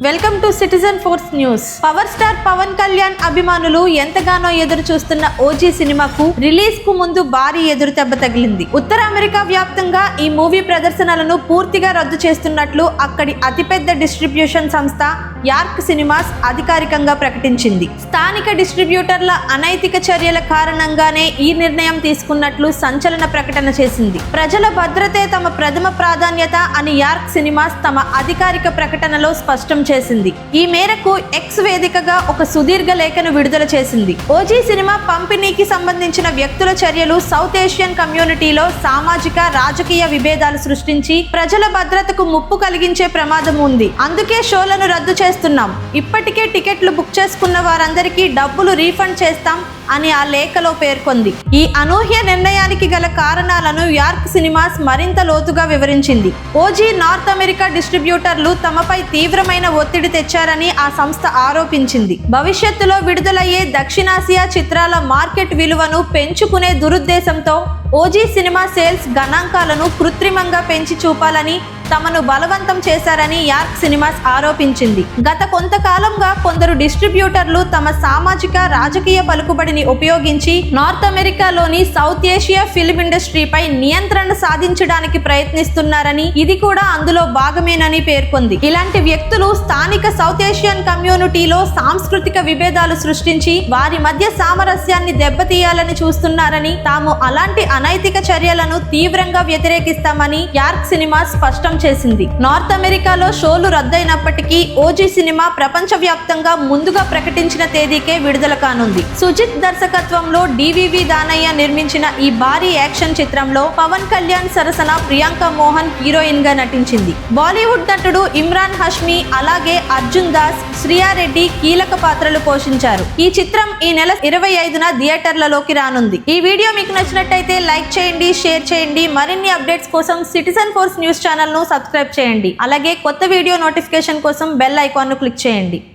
Welcome to citizen force news. Power star Pawan Kalyan అభిమానులు ఎంతగానో ఎదురు చూస్తున్న ఓజీ సినిమాకు రిలీజ్కు ముందు భారీ ఎదురు దెబ్బ తగిలింది. ఉత్తర అమెరికా వ్యాప్తంగా ఈ మూవీ ప్రదర్శనలను పూర్తిగా రద్దు చేస్తున్నట్లు అక్కడి అతిపెద్ద డిస్ట్రిబ్యూషన్ సంస్థ యార్క్ సినిమాస్ అధికారికంగా ప్రకటించింది. స్థానిక డిస్ట్రిబ్యూటర్ల అనైతిక చర్యల కారణంగానే ఈ నిర్ణయం తీసుకున్నట్లు సంచలన ప్రకటన చేసింది. ప్రజల భద్రతే తమ ప్రథమ ప్రాధాన్యత అని యార్క్ సినిమాస్ తమ అధికారిక ప్రకటనలో స్పష్టం చేసింది. ఈ మేరకు ఎక్స్ వేదికగా ఒక సుదీర్ఘ లేఖను విడుదల చేసింది. ఓజీ సినిమా పంపిణీకి సంబంధించిన వ్యక్తుల చర్యలు సౌత్ ఏషియన్ కమ్యూనిటీలో సామాజిక రాజకీయ విభేదాలు సృష్టించి ప్రజల భద్రతకు ముప్పు కలిగించే ప్రమాదం ఉంది. అందుకే షోలను రద్దు చేస్తున్నాం. ఇప్పటికే టికెట్లు బుక్ చేసుకున్న వారందరికీ డబ్బులు రీఫండ్ చేస్తాం. అని ఆ లేఖలో పేర్కొంది. ఈ అనూహ్య నిర్ణయానికి గల కారణాలను యార్క్ సినిమాస్ మరింత లోతుగా వివరించింది. ఓజీ నార్త్ అమెరికా డిస్ట్రిబ్యూటర్లు తమపై తీవ్రమైన ఒత్తిడి తెచ్చారని ఆ సంస్థ ఆరోపించింది. భవిష్యత్తులో విడుదలయ్యే దక్షిణాసియా చిత్రాల మార్కెట్ విలువను పెంచుకునే దురుద్దేశంతో ఓజీ సినిమా సేల్స్ గణాంకాలను కృత్రిమంగా పెంచి చూపాలని తమను బలవంతం చేశారని యార్క్ సినిమాస్ ఆరోపించింది. గత కొంతకాలంగా కొందరు డిస్ట్రిబ్యూటర్లు తమ సామాజిక రాజకీయ పలుకుబడిని ఉపయోగించి నార్త్ అమెరికాలోని సౌత్ ఏషియా ఫిల్మ్ ఇండస్ట్రీపై నియంత్రణ సాధించడానికి ప్రయత్నిస్తున్నారని ఇది కూడా అందులో భాగమేనని పేర్కొంది. ఇలాంటి వ్యక్తులు స్థానిక సౌత్ ఏషియన్ కమ్యూనిటీలో సాంస్కృతిక విభేదాలు సృష్టించి వారి మధ్య సామరస్యాన్ని దెబ్బతీయాలని చూస్తున్నారని తాము అలాంటి అనైతిక చర్యలను తీవ్రంగా వ్యతిరేకిస్తామని యార్క్ సినిమా స్పష్టం చేసింది. నార్త్ అమెరికాలో షోలు రద్దయినప్పటికీ ఓజీ సినిమా ప్రపంచవ్యాప్తంగా ముందుగా ప్రకటించిన తేదీకే విడుదల కానుంది. సుజిత్ దర్శకత్వంలో డివివి దానయ్య నిర్మించిన ఈ భారీ యాక్షన్ చిత్రంలో పవన్ కళ్యాణ్ సరసన ప్రియాంక మోహన్ హీరోయిన్గా నటించింది. బాలీవుడ్ నటుడు ఇమ్రాన్ హష్మి అలాగే అర్జున్ దాస్ శ్రియారెడ్డి కీలక పాత్రలు పోషించారు. ఈ చిత్రం ఈ నెల ఇరవై ఐదున థియేటర్లలోకి రానుంది. ఈ వీడియో మీకు నచ్చినట్టయితే లైక్ చేయండి షేర్ చేయండి. మరిన్ని అప్డేట్స్ కోసం సిటిజన్ ఫోర్స్ న్యూస్ ఛానల్ను సబ్స్క్రైబ్ చేయండి. అలాగే కొత్త వీడియో నోటిఫికేషన్ కోసం బెల్ ఐకాన్ను క్లిక్ చేయండి.